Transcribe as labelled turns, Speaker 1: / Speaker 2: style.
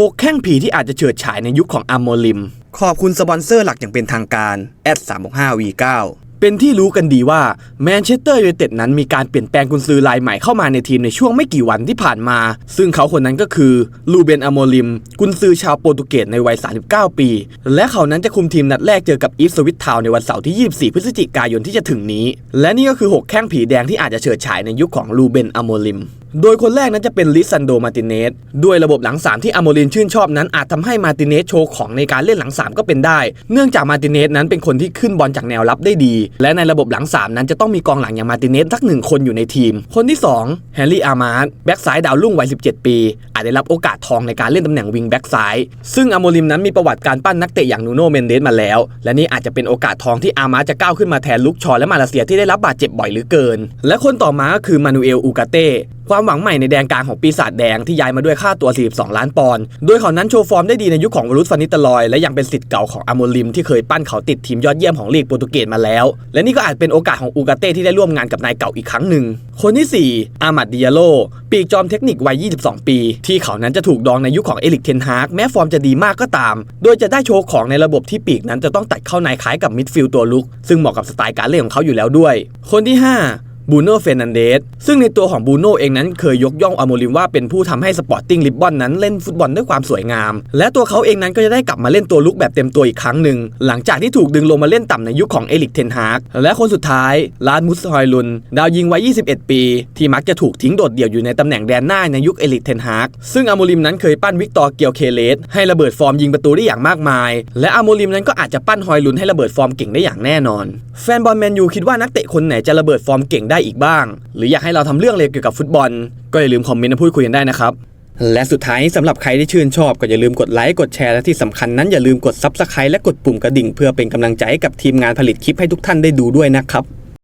Speaker 1: หกแข้งผีที่อาจจะเฉิดฉายในยุคของอัมโมลิม ขอบคุณสปอนเซอร์หลักอย่างเป็นทางการแอด365 V9 เป็นที่รู้กันดีว่าแมนเชสเตอร์ยูไนเต็ดนั้นมีการเปลี่ยนแปลงกุนซือรายใหม่เข้ามาในทีมในช่วงไม่กี่วันที่ผ่านมา ซึ่งเขาคนนั้นก็คือลูเบนอโมลิม กุนซือชาวโปรตุเกสในวัย 39 ปี และเขานั้นจะคุมทีมนัดแรกเจอกับอีฟสวิตทาวน์ในวันเสาร์ที่ 24 พฤศจิกายนที่จะถึงนี้ และนี่ก็คือ 6 แข้งผีแดงที่อาจจะเฉิดฉายในยุคของลูเบนอโมลิม โดยคนแรกนั้นจะเป็นลิซันโดมาติเนสด้วยระบบหลัง 3 ที่อโมลินชื่นชอบนั้นอาจทำให้มาติเนสโชว์ของในการเล่นหลัง 3 ก็เป็นได้ เนื่องจากมาติเนสนั้นเป็นคนที่ขึ้นบอลจากแนวรับได้ดี และในระบบหลัง 3 นั้นจะต้องมีกองหลังอย่างมาติเนสสักหนึ่งคนอยู่ในทีม คนที่2แฮร์รี่อาร์มาร์แบ็กซ้ายดาวรุ่งวัย 17 ปี อาจได้รับโอกาสทองในการเล่นตำแหน่งวิงแบ็กซ้าย ซึ่งอโมลิมนั้นมีประวัติการปั้นนักเตะอย่างนูโนเมนเดสมาแล้ว และนี่อาจจะเป็นโอกาสทองที่อาร์มาร์จะก้าวขึ้นมาแทนลุกชอและมาเลเซียที่ได้รับบาดเจ็บบ่อยหลือเกิน และคนต่อมาก็คือมานูเอลอูกาเต้ ความหวังใหม่ในแดนกลางของปีศาจแดงที่ย้ายมาด้วยค่าตัว 42 ล้านปอนด์ โดยเขานั้นโชว์ฟอร์มได้ดีในยุคของวรุษฟานิตลอย และยังเป็นสิทธิ์เก่าของอาโมลิมที่เคยปั้นเขาติดทีมยอดเยี่ยมของลีกโปรตุเกสมาแล้ว และนี่ก็อาจเป็นโอกาสของอูกาเต้ที่ได้ร่วมงานกับนายเก่าอีกครั้งหนึ่ง คนที่ 4 อามัดดิยาโล ปีกจอมเทคนิควัย 22 ปี ที่เขานั้นจะถูกดองในยุคของเอลิกเทนฮากแม้ฟอร์มจะดีมากก็ตาม โดยจะได้โชว์ของในระบบที่ปีกนั้นจะต้องตัดเข้าในคล้ายกับมิดฟิลด์ตัวลุกซึ่งเหมาะกับสไตล์การเล่นของเขาอยู่แล้วด้วย คนที่ 5 บูโน่เฟรนันเดสซึ่งในตัวของบูโน่เองนั้นเคยยกย่องอโมลิมว่าเป็นผู้ทำให้สปอร์ติ้งลิบบอนนั้นเล่นฟุตบอลด้วยความสวยงาม และตัวเขาเองนั้นก็จะได้กลับมาเล่นตัวลุกแบบเต็มตัวอีกครั้งหนึ่ง หลังจากที่ถูกดึงลงมาเล่นต่ำในยุคของเอลิกเทนฮากและคนสุดท้ายลานมุสฮอยลุน ดาวยิงวัย 21 ปี ที่มักจะถูกทิ้งโดดเดี่ยวอยู่ในตำแหน่งแดนหน้าในยุคเอลิกเทนฮากซึ่งอโมลิมนั้นเคยปั้นวิกตอร์เกียวเคเลสให้ระเบิดฟอร์มยิงประตูได้อย่างมากมาย และอโมลิมนั้นก็อาจจะปั้นฮอยลุนให้ระเบิดฟอร์มเก่งได้อย่างแน่นอน แฟนบอลแมนยูคิดว่านักเตะคนไหนจะระเบิดฟอร์มเก่งได้อีกบ้าง หรืออยากให้เราทำเรื่องเร็วเกี่ยวกับฟุตบอล ก็อย่าลืมคอมเมนต์มาพูดคุยกันได้นะครับและสุดท้ายสำหรับใครที่ชื่นชอบ ก็อย่าลืมกดไลค์กดแชร์และที่สำคัญนั้นอย่าลืมกดซับสไครต์และกดปุ่มกระดิ่ง เพื่อเป็นกำลังใจให้กับทีมงานผลิตคลิปให้ทุกท่านได้ดูด้วยนะครับ